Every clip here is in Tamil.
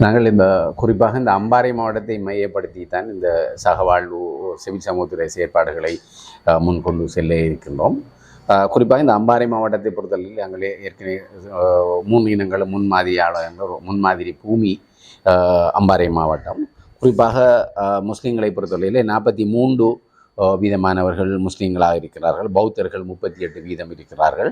நாங்கள் இந்த குறிப்பாக இந்த அம்பாறை மாவட்டத்தை மையப்படுத்தி தான் இந்த சகவாழ்வு சிவில் சமூகத்துறை செயற்பாடுகளை முன்கொண்டு செல்ல இருக்கின்றோம். குறிப்பாக இந்த அம்பாறை மாவட்டத்தை பொறுத்தவரையில் நாங்கள் ஏற்கனவே அஹ், மூணு இனங்களும் முன்மாதிரியாளர் என்ற ஒரு முன்மாதிரி பூமி அம்பாறை மாவட்டம். குறிப்பாக முஸ்லீம்களை பொறுத்தவரையில் நாற்பத்தி மூன்று வீதமானவர்கள் முஸ்லீம்களாக இருக்கிறார்கள். பௌத்தர்கள் முப்பத்தி எட்டு வீதம் இருக்கிறார்கள்.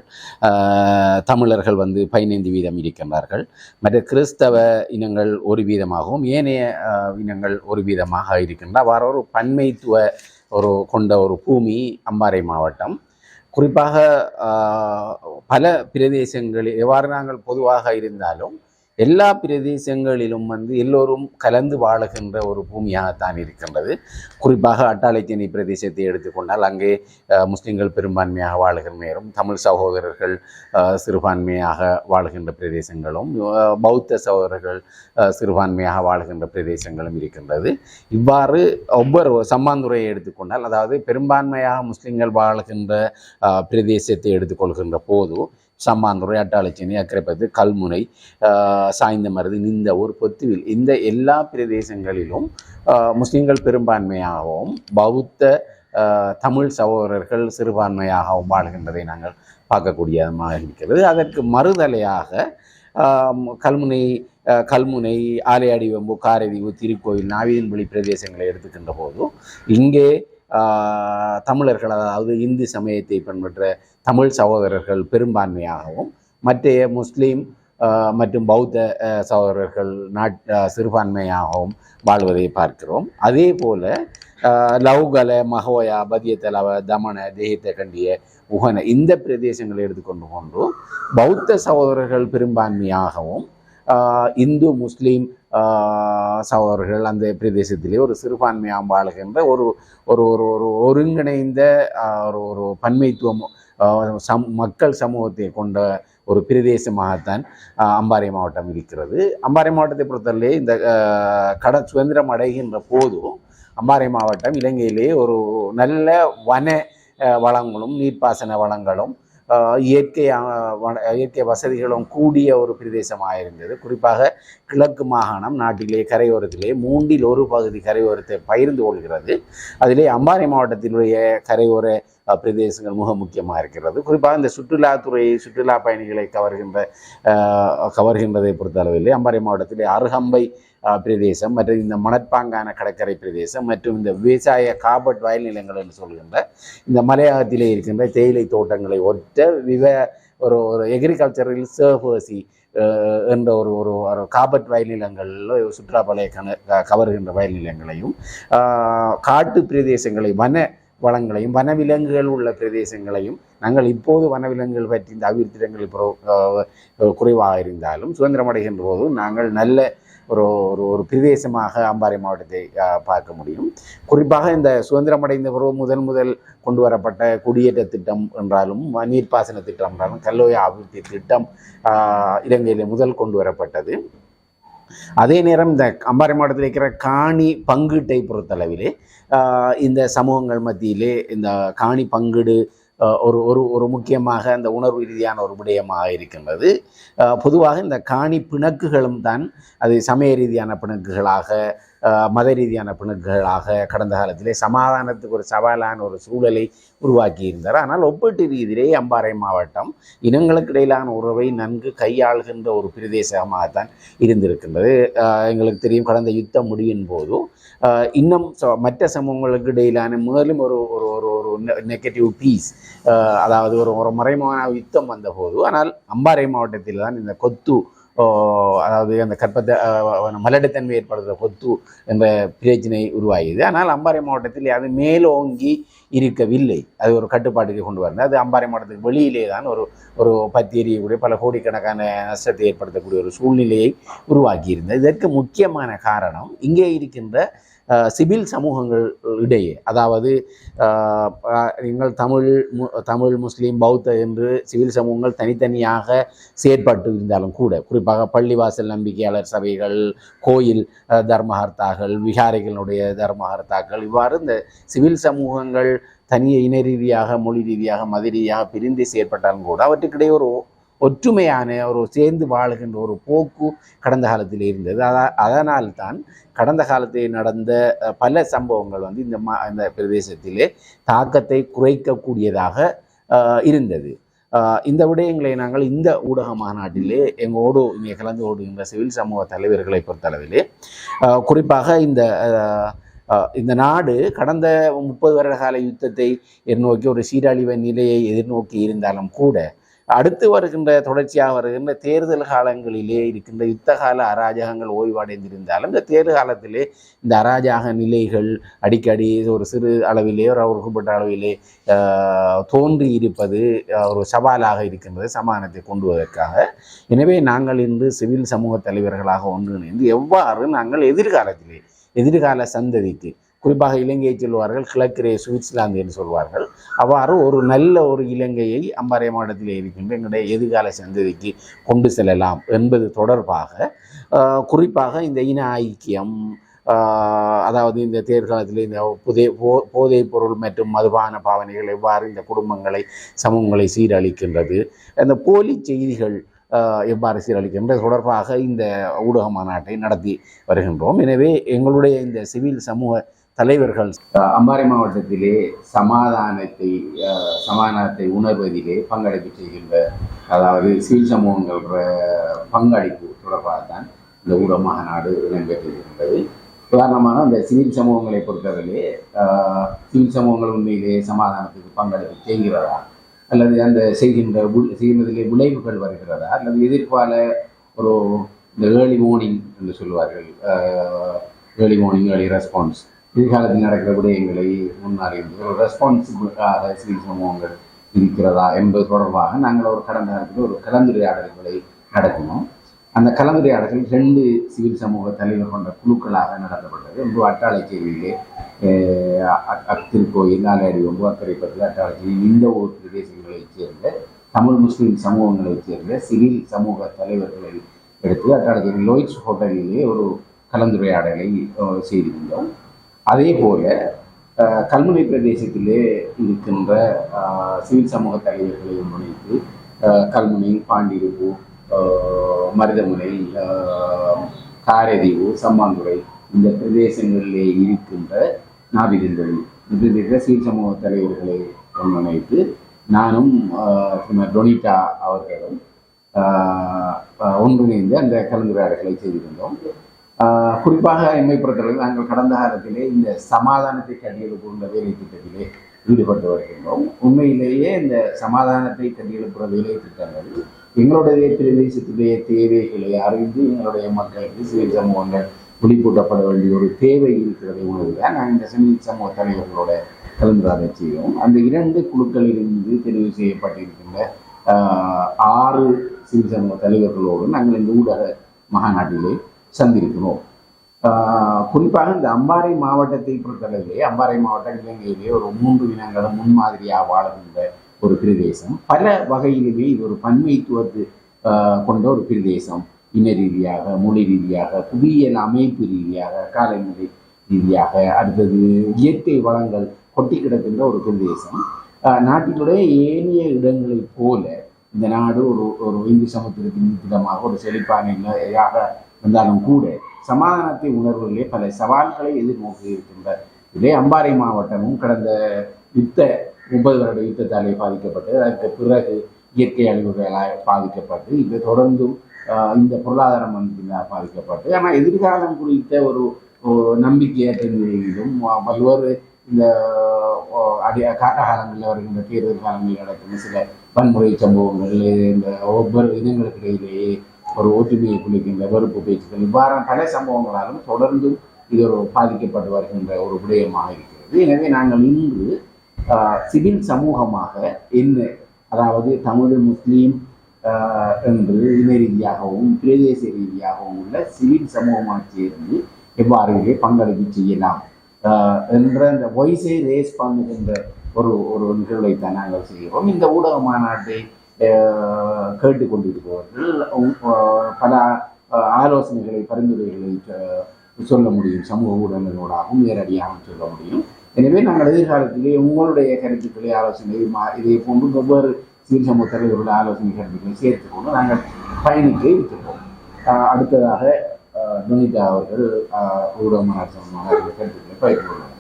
தமிழர்கள் வந்து பதினைந்து வீதம் இருக்கின்றார்கள். மற்ற கிறிஸ்தவ இனங்கள் ஒரு வீதமாகவும் ஏனைய இனங்கள் ஒரு வீதமாக இருக்கின்ற அவ்வாறு ஒரு பன்மைத்துவ ஒரு கொண்ட ஒரு பூமி அம்பாறை மாவட்டம். குறிப்பாக பல பிரதேசங்களில் எவ்வாறு நாங்கள் பொதுவாக இருந்தாலும் எல்லா பிரதேசங்களிலும் வந்து எல்லோரும் கலந்து வாழுகின்ற ஒரு பூமியாகத்தான் இருக்கின்றது. குறிப்பாக அட்டாளைச்சேனை பிரதேசத்தை எடுத்துக்கொண்டால் அங்கே முஸ்லீம்கள் முஸ்லிம்கள் பெரும்பான்மையாக வாழுகிற நேரம் தமிழ் சகோதரர்கள் சிறுபான்மையாக வாழுகின்ற பிரதேசங்களும் பௌத்த சகோதரர்கள் சிறுபான்மையாக வாழுகின்ற பிரதேசங்களும் இருக்கின்றது. இவ்வாறு ஒவ்வொரு சம்மாந்துறையை எடுத்துக்கொண்டால் அதாவது பெரும்பான்மையாக முஸ்லிம்கள் வாழுகின்ற பிரதேசத்தை எடுத்துக்கொள்கின்ற போது சம்மாந்துறை அட்டாளச்சினி அக்கரைப்பத்து கல்முனை சாய்ந்த மருது இந்த ஒரு பொத்துவில். இந்த எல்லா பிரதேசங்களிலும் முஸ்லீம்கள் பெரும்பான்மையாகவும் பௌத்த தமிழ் சகோதரர்கள் சிறுபான்மையாகவும் வாழ்கின்றதை நாங்கள் பார்க்கக்கூடியதாக இருக்கிறது. அதற்கு மறுதலையாக கல்முனை கல்முனை ஆலையாடிவம்பு காரதீவு திருக்கோயில் நாவிதன்வெளி பிரதேசங்களை எடுத்துக்கின்ற போது இங்கே தமிழர்கள் அதாவது இந்து சமயத்தை பின்பற்ற தமிழ் சகோதரர்கள் பெரும்பான்மையாகவும் மற்றைய முஸ்லீம் மற்றும் பௌத்த சகோதரர்கள் நாட் சிறுபான்மையாகவும் வாழ்வதை பார்க்கிறோம். அதே போல் ஆஹ், லவுகல மகோயா பதியத்தலவ தமன தேகித்த கண்டிய உகன இந்த பிரதேசங்களை எடுத்துக்கொண்டு கொண்டு பௌத்த சகோதரர்கள் பெரும்பான்மையாகவும் இந்து முஸ்லீம் சகோதரர்கள் அந்த பிரதேசத்திலே ஒரு சிறுபான்மை வாழுகின்ற ஒரு ஒரு ஒரு ஒரு ஒருங்கிணைந்த ஒரு ஒரு பன்மைத்துவம் சம் மக்கள் சமூகத்தை கொண்ட ஒரு பிரதேசமாகத்தான் அம்பாறை மாவட்டம் இருக்கிறது. அம்பாறை மாவட்டத்தை பொறுத்தவரையிலே இந்த கட சுதந்திரம் அடைகின்ற போதும் அம்பாறை மாவட்டம் இலங்கையிலே ஒரு நல்ல வன வளங்களும் நீர்ப்பாசன வளங்களும் இயற்கை இயற்கை வசதிகளும் கூடிய ஒரு பிரதேசமாக இருந்தது குறிப்பாக கிழக்கு மாகாணம் நாட்டிலே கரையோரத்திலே மூன்றில் ஒரு பகுதி கரையோரத்தை பகிர்ந்து கொள்கிறது. அதிலே அம்பாறை மாவட்டத்தினுடைய கரையோர பிரதேசங்கள் மிக முக்கியமாக இருக்கிறது குறிப்பாக இந்த சுற்றுலாத்துறை சுற்றுலா பயணிகளை கவர்கின்ற கவர்கின்றதை பொறுத்தளவிலே அம்பாறை மாவட்டத்திலே அருகம்பை பிரதேசம் மற்றும் இந்த மணற்பாங்கான கடற்கரை பிரதேசம் மற்றும் இந்த விவசாய காபட் வயல் நிலங்கள் என்று சொல்கின்ற இந்த மலையகத்திலே இருக்கின்ற தேயிலை தோட்டங்களை ஒற்ற விவ ஒரு ஒரு எக்ரிகல்ச்சரல் சர்ஃபர்சி என்ற ஒரு ஒரு ஒரு காபட் வயல் நிலங்களில் சுற்றுலாப்பலையை கண கவர்கின்ற வயல் நிலங்களையும் காட்டு பிரதேசங்களை வன வளங்களையும் வனவிலங்குகள் உள்ள பிரதேசங்களையும் நாங்கள் இப்போது வனவிலங்குகள் பற்றி இந்த அபிவிருத்திடங்கள் குறைவாக இருந்தாலும் சுதந்திரம் அடைகின்ற போது நாங்கள் நல்ல ஒரு ஒரு ஒரு பிரதேசமாக அம்பாறை மாவட்டத்தை பார்க்க முடியும். குறிப்பாக இந்த சுதந்திரம் அடைந்த பிறகு முதல் முதல் கொண்டு வரப்பட்ட குடியேற்ற திட்டம் என்றாலும் நீர்ப்பாசன திட்டம் என்றாலும் கல்லோய அபிவிருத்தி திட்டம் இலங்கையில் முதல் கொண்டு வரப்பட்டது. அதே நேரம் இந்த அம்பாறை மாவட்டத்தில் இருக்கிற காணி பங்கீட்டை பொறுத்தளவிலே இந்த சமூகங்கள் மத்தியிலே இந்த காணி பங்கீடு ஒரு ஒரு ஒரு முக்கியமாக அந்த உணர்வு ரீதியான ஒரு விடயமாக இருக்கின்றது. பொதுவாக இந்த காணி பிணக்குகளும் தான் அது சமய ரீதியான பிணக்குகளாக மத ரீதியான பிணக்குகளாக கடந்த காலத்திலே சமாதானத்துக்கு ஒரு சவாலான ஒரு சூழலை உருவாக்கி இருந்தார். ஆனால் ஒப்பீட்டு ரீதியிலே அம்பாறை மாவட்டம் இனங்களுக்கு இடையிலான உறவை நன்கு கையாளுகின்ற ஒரு பிரதேசமாகத்தான் இருந்திருக்கின்றது. எங்களுக்கு தெரியும் கடந்த யுத்தம் முடிவின் போது இன்னும் ச- மற்ற சமூகங்களுக்கு இடையிலான மேலும் ஒரு ஒரு ஒரு நெகட்டிவ் பீஸ் அதாவது ஒரு ஒரு மறைமான யுத்தம் வந்தபோது ஆனால் அம்பாறை மாவட்டத்தில் தான் இந்த கொத்து அதாவது அந்த கற்பத்தை மலடுத்தன்மை ஏற்படுத்துகிற கொத்து என்ற பிரச்சனை உருவாகியது. ஆனால் அம்பாறை மாவட்டத்தில் அது மேலோங்கி இருக்கவில்லை. அது ஒரு கட்டுப்பாட்டுக்கு கொண்டு வந்தது. அது அம்பாறை மாவட்டத்துக்கு வெளியிலே தான் ஒரு ஒரு பத்தி எரியக்கூடிய பல கோடிக்கணக்கான நஷ்டத்தை ஏற்படுத்தக்கூடிய ஒரு சூழ்நிலையை உருவாக்கியிருந்தது. இதற்கு முக்கியமான காரணம் இங்கே இருக்கின்ற சிவில் சமூகங்கள் இடையே அதாவது நீங்கள் தமிழ் மு- தமிழ் முஸ்லீம் பௌத்த என்று சிவில் சமூகங்கள் தனித்தனியாக செயற்பட்டு இருந்தாலும் கூட குறிப்பாக பள்ளிவாசல் நம்பிக்கையாளர் சபைகள் கோயில் தர்மஹர்த்தாக்கள் விகாரிகளுடைய தர்மஹர்த்தாக்கள் இவ்வாறு இந்த சிவில் சமூகங்கள் தனிய இன ரீதியாக மொழி ரீதியாக மத ரீதியாக பிரிந்து செயற்பட்டாலும் கூட அவற்றுக்கிடையே ஒரு ஒற்றுமையான ஒரு சேர்ந்து வாழுகின்ற ஒரு போக்கு கடந்த காலத்தில் இருந்தது. அதா அதனால்தான் கடந்த காலத்தில் நடந்த பல சம்பவங்கள் வந்து இந்த மா இந்த பிரதேசத்திலே தாக்கத்தை குறைக்கக்கூடியதாக இருந்தது. இந்த விடயங்களை நாங்கள் இந்த ஊடக மாநாட்டிலே எங்களோடு இங்கே கலந்து ஓடுகின்ற சிவில் சமூக தலைவர்களை பொறுத்தளவிலே குறிப்பாக இந்த இந்த நாடு கடந்த முப்பது வருட கால யுத்தத்தை எதிர்நோக்கி ஒரு சீரழிவு நிலையை எதிர்நோக்கி இருந்தாலும் கூட அடுத்து வருகின்ற தொடர்ச்சியாக வருகின்ற தேர்தல் காலங்களிலே இருக்கின்ற யுத்த கால அராஜகங்கள் ஓய்வடைந்திருந்தாலும் இந்த தேர்தல் காலத்திலே இந்த அராஜக நிலைகள் அடிக்கடி ஒரு சிறு அளவிலே ஒரு ஒடுக்கப்பட்ட அளவிலே தோன்றி இருப்பது ஒரு சவாலாக இருக்கின்றது சமாதானத்தை கொண்டு வருவதற்காக எனவே நாங்கள் இன்று சிவில் சமூக தலைவர்களாக ஒன்றிணைந்து எவ்வாறு நாங்கள் எதிர்காலத்திலே எதிர்கால சந்ததிக்கு குறிப்பாக இலங்கையை சொல்வார்கள் கிழக்கிரே சுவிட்சர்லாந்து என்று சொல்வார்கள். அவ்வாறு ஒரு நல்ல ஒரு இலங்கையை அம்பாறை மாவட்டத்தில் இருக்கின்ற எங்களுடைய எதிர்கால சந்ததிக்கு கொண்டு செல்லலாம் என்பது தொடர்பாக குறிப்பாக இந்த இன ஐக்கியம் அதாவது இந்த தேர்காலத்தில் இந்த புதை போ போதைப் பொருள் மற்றும் மதுபான பாவனைகள் எவ்வாறு இந்த குடும்பங்களை சமூகங்களை சீரழிக்கின்றது அந்த போலி செய்திகள் எவ்வாறு சீரழிக்கின்றது தொடர்பாக இந்த ஊடக மாநாட்டை நடத்தி வருகின்றோம். எனவே எங்களுடைய இந்த சிவில் சமூக தலைவர்கள். அம்பாறை மாவட்டத்திலே சமாதானத்தை சமாதானத்தை உணர்வதிலே பங்களிப்பு செய்கின்ற அதாவது சிவில் சமூகங்கள் பங்களிப்பு தொடர்பாக தான் இந்த ஊடக மாநாடு இடம்பெற்றிருக்கின்றது. உதாரணமாக இந்த சிவில் சமூகங்களை பொறுத்தவரையிலே சிவில் சமூகங்கள் உண்மையிலே சமாதானத்துக்கு பங்களிப்பு செய்கிறதா? அல்லது அந்த செய்கின்ற வி- செய்வதிலே விளைவுகள் வருகிறதா? அல்லது எதிர்கால ஒரு இந்த ஏர்லி மார்னிங் என்று சொல்லுவார்கள் ஏர்லி மார்னிங் ஏர்லி ரெஸ்பான்ஸ் எதிர்காலத்தில் நடக்கிற விடயங்களை முன்னறிந்து ஒரு ரெஸ்பான்சிபிளாக சிவில் சமூகங்கள் இருக்கிறதா என்பது தொடர்பாக நாங்கள் ஒரு கடந்த காலத்தில் ஒரு கலந்துரையாடல்களை நடத்தினோம். அந்த கலந்துரையாடல்கள் ரெண்டு சிவில் சமூக தலைவர் கொண்ட குழுக்களாக நடத்தப்பட்டது. ஒன்று அட்டாளைச்சேரியிலே அத்திருக்கோயில் ஆலையடி ஒன்று அக்கரைப்பத்தில் அட்டாளைச்சேரி இந்த ஊர் பிரதேசங்களைச் சேர்ந்த தமிழ் முஸ்லீம் சமூகங்களைச் சேர்ந்த சிவில் சமூக தலைவர்களை எடுத்து அட்டாளைச்சேரி லோயிட்ஸ் ஹோட்டலிலே ஒரு கலந்துரையாடலை செய்திருந்தோம். அதே போல கல்முனை பிரதேசத்திலே இருக்கின்ற சிவில் சமூக தலைவர்களை முனைத்து கல்முனை பாண்டிருப்பு மருதமுனை காரதீவு சம்மாந்துறை இந்த பிரதேசங்களிலே இருக்கின்ற நாவிதந்தொழி இந்த பிரதேச சிவில் சமூக தலைவர்களை முன்வைத்து நானும் டொனிட்டா அவர்களும் ஒன்றிணைந்து அந்த கலந்துரையாடல்களை செய்திருந்தோம். குறிப்பாக எம்மை பொறுத்தவரை நாங்கள் கடந்த காலத்திலே இந்த சமாதானத்தை கட்டியெழுப்புகின்ற வேலை திட்டத்திலே ஈடுபட்டு வருகின்றோம். உண்மையிலேயே இந்த சமாதானத்தை கட்டியெழுப்புகிற வேலை திட்டங்கள் எங்களுடைய பிரதேசத்துடைய தேவைகளை அறிந்து எங்களுடைய மக்களுக்கு சிவில் சமூகங்கள் விழிப்பூட்டப்பட வேண்டிய ஒரு தேவை இருக்கிறதை உணர்வுதான் நாங்கள் இந்த சிவில் சமூக தலைவர்களோட கலந்துரையாடல் செய்தோம். அந்த இரண்டு குழுக்களிலிருந்து தெரிவு செய்யப்பட்டிருக்கின்ற ஆறு சிவில் சமூக தலைவர்களோடு நாங்கள் இந்த ஊடக மகாநாட்டிலே சந்திருக்கிறோம். குறிப்பாக இந்த அம்பாறை மாவட்டத்தை பொறுத்தளவிலே அம்பாறை மாவட்டம் இலங்கையிலே ஒரு மூன்று இனங்களும் முன்மாதிரியாக வாழுகின்ற ஒரு பிரதேசம். பல வகையிலுமே இது ஒரு பன்மைத்துவத்து கொண்ட ஒரு பிரதேசம். இன ரீதியாக மொழி ரீதியாக புவியியல் அமைப்பு ரீதியாக காலநிலை ரீதியாக அடுத்தது இயற்கை வளங்கள் கொட்டி கிடக்கின்ற ஒரு பிரதேசம். நாட்டினுடைய ஏனைய இடங்களைப் போல இந்த நாடு ஒரு ஒரு இந்து சமுத்திரத்தின் திட்டமாக ஒரு செழிப்பான இருந்தாலும் கூட சமாதானத்தை உணர்வுகளே பல சவால்களை எதிர்நோக்கி இருக்கின்ற இதே அம்பாறை மாவட்டமும் கடந்த யுத்த முப்பது வருட யுத்தத்தாலே பாதிக்கப்பட்டு அதற்கு பிறகு இயற்கை அழிவுகளால் பாதிக்கப்பட்டு இது தொடர்ந்தும் இந்த பொருளாதார மந்தத்தினால் பாதிக்கப்பட்டு ஆனால் எதிர்காலம் குறித்த ஒரு நம்பிக்கையற்ற நிலையிலும் பல்வேறு இந்த ஆஹ், அடி காலங்களில் வருகின்ற தேர்தல் காலங்களில் நடக்கும் சில வன்முறை சம்பவங்கள் இந்த ஒவ்வொரு இனங்களுக்கு இடையிலேயே ஒரு ஒற்றுமையை குளிக்கின்ற வெறுப்பு பேச்சுக்கள் இவ்வாறான பல சம்பவங்களாலும் தொடர்ந்து இது ஒரு பாதிக்கப்பட்டு வருகின்ற ஒரு விடயமாக இருக்கிறது. எனவே நாங்கள் இன்று சிவில் சமூகமாக என்ன அதாவது தமிழ் முஸ்லீம் என்று இன ரீதியாகவும் பிரதேச ரீதியாகவும் உள்ள சிவில் சமூகமாக சேர்ந்து எவ்வாறு இதை பங்களிப்பு செய்யலாம் என்ற இந்த வாய்ஸை ரேஸ் பண்ணுகின்ற ஒரு ஒரு நிகழ்வை தான் நாங்கள் செய்கிறோம். இந்த ஊடக மாநாட்டை கேட்டு கேட்டுக்கொண்டிருப்பவர்கள் பல ஆலோசனைகளை பரிந்துரைகளை சொல்ல முடியும். சமூக ஊடகங்களோடாகவும் நேரடியாகவும் சொல்ல முடியும். எனவே நாங்கள் எதிர்காலத்திலே உங்களுடைய கருத்துக்களை ஆலோசனை மா- இதே போன்று வெவ்வேறு சீர் சமூக தலைவர்களுடைய ஆலோசனை கருத்துக்களை சேர்த்துக்கொண்டு நாங்கள் பயணிக்க இருக்கிறோம் அடுத்ததாக துனிதா அவர்கள் ஊடக ஊடகமான சம்பந்தமான கருத்துக்களை பகிர்ந்து கொள்வார்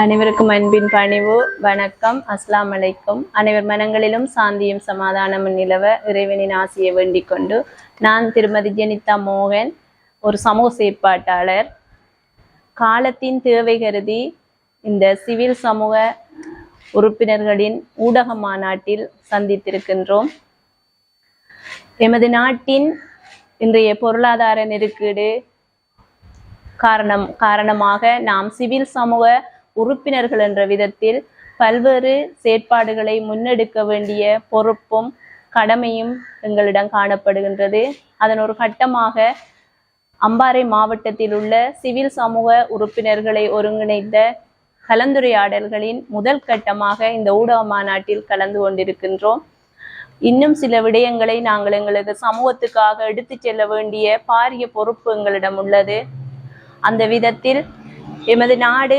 அனைவருக்கும் அன்பின் பணிவு. வணக்கம். அஸ்லாம் அலைக்கும். அனைவர் மனங்களிலும் சாந்தியும் சமாதானமும் நிலவ இறைவனின் ஆசியை வேண்டிக் கொண்டு நான் திருமதி ஜெனிதா மோகன் ஒரு சமூக செயற்பாட்டாளர். காலத்தின் தேவை கருதி இந்த சிவில் சமூக உறுப்பினர்களின் ஊடக மாநாட்டில் சந்தித்திருக்கின்றோம். எமது நாட்டின் இன்றைய பொருளாதார நெருக்கீடு காரணம் காரணமாக நாம் சிவில் சமூக உறுப்பினர்கள் என்ற விதத்தில் பல்வேறு செயற்பாடுகளை முன்னெடுக்க வேண்டிய பொறுப்பும் கடமையும் எங்களிடம் காணப்படுகின்றது. அதன் ஒரு கட்டமாக அம்பாறை மாவட்டத்தில் உள்ள சிவில் சமூக உறுப்பினர்களை ஒருங்கிணைந்த கலந்துரையாடல்களின் முதல் கட்டமாக இந்த ஊடக மாநாட்டில் கலந்து கொண்டிருக்கின்றோம். இன்னும் சில விடயங்களை நாங்கள் எங்களது சமூகத்துக்காக எடுத்துச் செல்ல வேண்டிய பாரிய பொறுப்பு எங்களிடம் உள்ளது. அந்த விதத்தில் எமது நாடு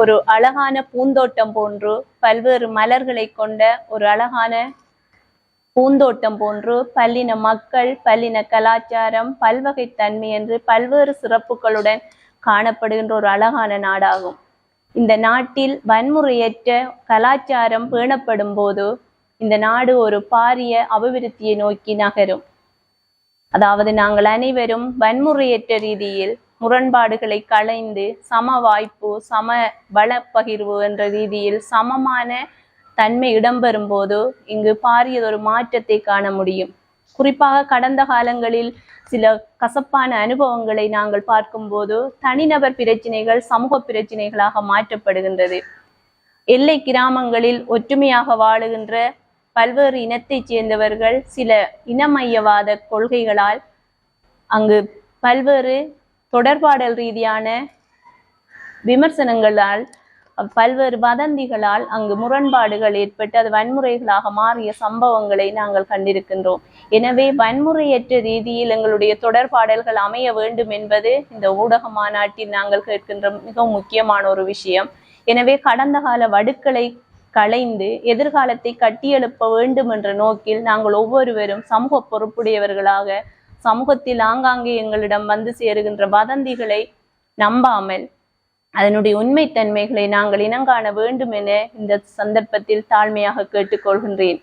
ஒரு அழகான பூந்தோட்டம் போன்று பல்வேறு மலர்களை கொண்ட ஒரு அழகான பூந்தோட்டம் போன்று பல்லின மக்கள் பல்லின கலாச்சாரம் பல்வகைத்தன்மை என்று பல்வேறு சிறப்புகளுடன் காணப்படுகின்ற ஒரு அழகான நாடாகும். இந்த நாட்டில் வன்முறையற்ற கலாச்சாரம் பேணப்படும் போது இந்த நாடு ஒரு பாரிய அபிவிருத்தியை நோக்கி நகரும். அதாவது நாங்கள் அனைவரும் வன்முறையற்ற ரீதியில் முரண்பாடுகளை களைந்து சம வாய்ப்பு சம வளப்பகிர்வு என்ற ரீதியில் சமமான தன்மை இடம்பெறும் போது இங்கு பாரியதொரு மாற்றத்தை காண முடியும். குறிப்பாக கடந்த காலங்களில் சில கசப்பான அனுபவங்களை நாங்கள் பார்க்கும்போது தனிநபர் பிரச்சினைகள் சமூக பிரச்சினைகளாக மாற்றப்படுகின்றது. எல்லை கிராமங்களில் ஒற்றுமையாக வாழுகின்ற பல்வேறு இனத்தைச் சேர்ந்தவர்கள் சில இனமையவாத கொள்கைகளால் அங்கு பல்வேறு தொடர்பாடல் ரீதியான விமர்சனங்களால் பல்வேறு வதந்திகளால் அங்கு முரண்பாடுகள் ஏற்பட்டு அது வன்முறைகளாக மாறிய சம்பவங்களை நாங்கள் கண்டிருக்கின்றோம். எனவே வன்முறையற்ற ரீதியில் எங்களுடைய தொடர்பாடல்கள் அமைய வேண்டும் என்பது இந்த ஊடக மாநாட்டில் நாங்கள் கேட்கின்ற மிகவும் முக்கியமான ஒரு விஷயம். எனவே கடந்த கால வடுக்களை களைந்து எதிர்காலத்தை கட்டியெழுப்ப வேண்டும் என்ற நோக்கில் நாங்கள் ஒவ்வொருவரும் சமூக பொறுப்புடையவர்களாக சமூகத்தில் ஆங்காங்கே எங்களிடம் வந்து சேருகின்ற வதந்திகளை நம்பாமல் அதனுடைய உண்மைத்தன்மைகளை நாங்கள் இனங்காண வேண்டும் என இந்த சந்தர்ப்பத்தில் தாழ்மையாக கேட்டுக்கொள்கின்றேன்.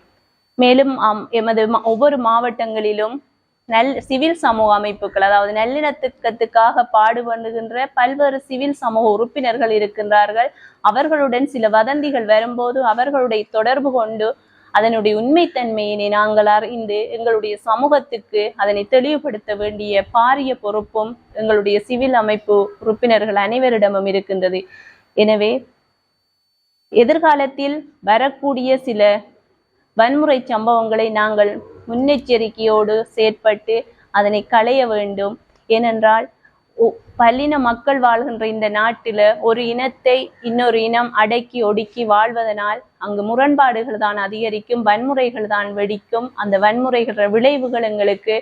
மேலும் எமது ஒவ்வொரு மாவட்டங்களிலும் நல் சிவில் சமூக அமைப்புகள் அதாவது நல்லிணத்துக்கத்துக்காக பாடுபடுகின்ற பல்வேறு சிவில் சமூக உறுப்பினர்கள் இருக்கின்றார்கள். அவர்களுடன் சில வதந்திகள் வரும்போது அவர்களுடைய தொடர்பு கொண்டு அதனுடைய உண்மைத்தன்மையினை நாங்கள் அறிந்து எங்களுடைய சமூகத்துக்கு அதனை தெளிவுபடுத்த வேண்டிய பாரிய பொறுப்பும் எங்களுடைய சிவில் அமைப்பு உறுப்பினர்கள் அனைவரிடமும் இருக்கின்றது. எனவே எதிர்காலத்தில் வரக்கூடிய சில வன்முறை சம்பவங்களை நாங்கள் முன்னெச்சரிக்கையோடு செயற்பட்டு அதனை களைய வேண்டும். ஏனென்றால் பல்லின மக்கள் வாழ்கின்ற இந்த நாட்டில ஒரு இனத்தை இன்னொரு இனம் அடக்கி ஒடுக்கி வாழ்வதனால் அங்கு முரண்பாடுகள் தான் அதிகரிக்கும் வன்முறைகள் தான் வெடிக்கும். அந்த வன்முறைகள விளைவுகள் எங்களுக்கு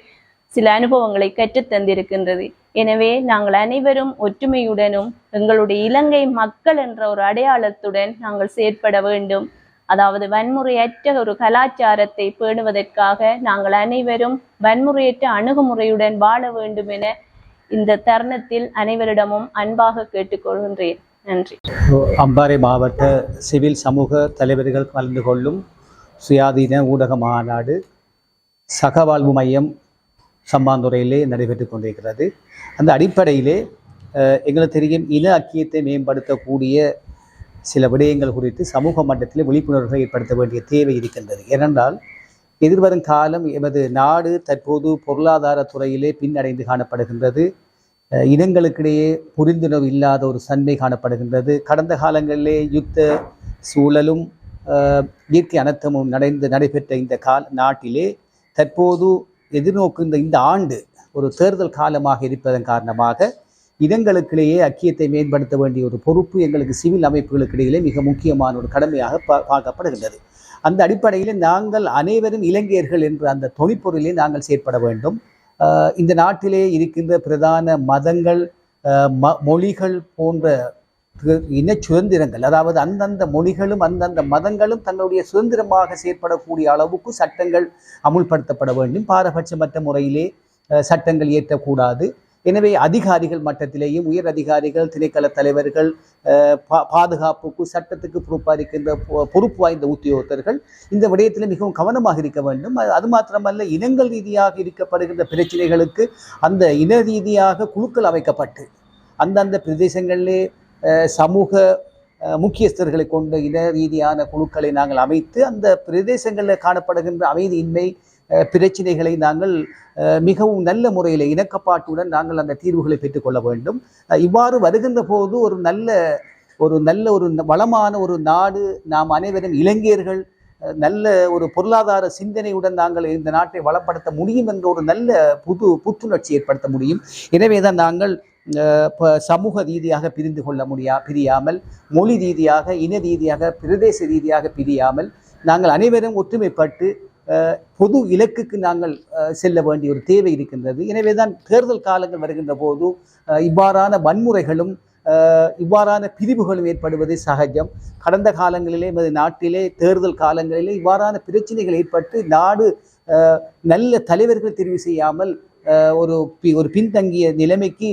சில அனுபவங்களை கற்றுத்தந்திருக்கின்றது எனவே நாங்கள் அனைவரும் ஒற்றுமையுடனும் எங்களுடைய இலங்கை மக்கள் என்ற ஒரு அடையாளத்துடன் நாங்கள் செயற்பட வேண்டும். அதாவது வன்முறையற்ற ஒரு கலாச்சாரத்தை பேணுவதற்காக நாங்கள் அனைவரும் வன்முறையற்ற அணுகுமுறையுடன் வாழ வேண்டும் என இந்த தருணத்தில் அனைவரிடமும் அன்பாக கேட்டுக்கொள்கின்றேன். நன்றி. அம்பாறை மாவட்ட சிவில் சமூக தலைவர்கள் கலந்து கொள்ளும் சுயாதீன ஊடக மாநாடு சகவாழ்வு மையம் சம்பாந்துறையிலே நடைபெற்று கொண்டிருக்கிறது. அந்த அடிப்படையிலே எங்களுக்கு தெரியும் இன ஐக்கியத்தை மேம்படுத்தக்கூடிய சில விடயங்கள் குறித்து சமூக மட்டத்தில் விழிப்புணர்வுகளை ஏற்படுத்த வேண்டிய தேவை இருக்கின்றது. ஏனென்றால் எதிர்வரும் காலம் எமது நாடு தற்போது பொருளாதார துறையிலே பின்னடைந்து காணப்படுகின்றது. இனங்களுக்கிடையே புரிந்துணர்வு இல்லாத ஒரு சன்மை காணப்படுகின்றது. கடந்த காலங்களிலே யுத்த சூழலும் இயற்கை அனர்த்தமும் நடைந்து நடைபெற்ற இந்த கால் நாட்டிலே தற்போது எதிர்நோக்குகின்ற இந்த ஆண்டு ஒரு தேர்தல் காலமாக இருப்பதன் காரணமாக இனங்களுக்கிடையே அக்கியத்தை மேம்படுத்த வேண்டிய ஒரு பொறுப்பு எங்களுக்கு சிவில் அமைப்புகளுக்கு இடையிலே மிக முக்கியமான ஒரு கடமையாக பார்க்கப்படுகின்றது. அந்த அடிப்படையில் நாங்கள் அனைவரும் இலங்கையர்கள் என்ற அந்த தொனிப்பொருளிலே நாங்கள் செயற்பட வேண்டும். இந்த நாட்டிலே இருக்கின்ற பிரதான மதங்கள் ம மொழிகள் போன்ற இன சுதந்திரங்கள் அதாவது அந்தந்த மொழிகளும் அந்தந்த மதங்களும் தங்களுடைய சுதந்திரமாக செயற்படக்கூடிய அளவுக்கு சட்டங்கள் அமுல்படுத்தப்பட வேண்டும். பாரபட்சமற்ற முறையிலே சட்டங்கள் இயற்றக்கூடாது. எனவே அதிகாரிகள் மட்டத்திலேயும் உயர் அதிகாரிகள் திணைக்கள தலைவர்கள் பா பாதுகாப்புக்கு சட்டத்துக்கு பொறுப்பாக இருக்கின்ற பொ- பொறுப்பு வாய்ந்த உத்தியோகத்தர்கள் இந்த விடயத்தில் மிகவும் கவனமாக இருக்க வேண்டும். அது- மாத்திரமல்ல இனங்கள் ரீதியாக இருக்கப்படுகின்ற பிரச்சனைகளுக்கு அந்த இன ரீதியாக குழுக்கள் அமைக்கப்பட்டு அந்தந்த பிரதேசங்களிலே சமூக முக்கியஸ்தர்களை கொண்ட இன ரீதியான குழுக்களை நாங்கள் அமைத்து அந்த பிரதேசங்களில் காணப்படுகின்ற அமைதியின்மை பிரச்சினைகளை நாங்கள் மிகவும் நல்ல முறையில் இணக்கப்பாட்டுடன் நாங்கள் அந்த தீர்வுகளை பெற்றுக்கொள்ள வேண்டும். இவ்வாறு வருகின்ற போது ஒரு நல்ல ஒரு நல்ல ஒரு வளமான ஒரு நாடு நாம் அனைவரும் இளைஞர்கள் நல்ல ஒரு பொருளாதார சிந்தனையுடன் நாங்கள் இந்த நாட்டை வளப்படுத்த முடியும் என்ற ஒரு நல்ல புது புத்துணர்ச்சி ஏற்படுத்த முடியும். எனவே தான் நாங்கள் சமூக ரீதியாக பிரிந்து கொள்ள முடியா பிரியாமல் மொழி ரீதியாக இன ரீதியாக பிரதேச ரீதியாக பிரியாமல் நாங்கள் அனைவரும் ஒற்றுமைப்பட்டு பொது இலக்குக்கு நாங்கள் செல்ல வேண்டிய ஒரு தேவை இருக்கின்றது. எனவே தான் தேர்தல் காலங்கள் வருகின்ற போது இவ்வாறான வன்முறைகளும் இவ்வாறான பிரிவுகளும் ஏற்படுவது சகஜம். கடந்த காலங்களிலே எமது நாட்டிலே தேர்தல் காலங்களிலே இவ்வாறான பிரச்சனைகள் ஏற்பட்டு நாடு நல்ல தலைவர்கள் தெரிவு செய்யாமல் ஒரு பி- ஒரு பின்தங்கிய நிலைமைக்கு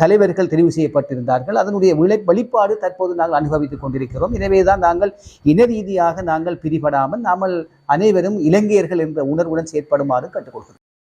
தலைவர்கள் தெரிவு செய்யப்பட்டிருந்தார்கள். அதனுடைய விளை வெளிப்பாடு தற்போது நாங்கள் அனுபவித்துக் கொண்டிருக்கிறோம். எனவே தான் நாங்கள் இன ரீதியாக நாங்கள் பிரிபடாமல் நாமல் அனைவரும் இலங்கையர்கள் என்ற உணர்வுடன் செயற்படுமாறு கற்றுக்கொள்கிறோம்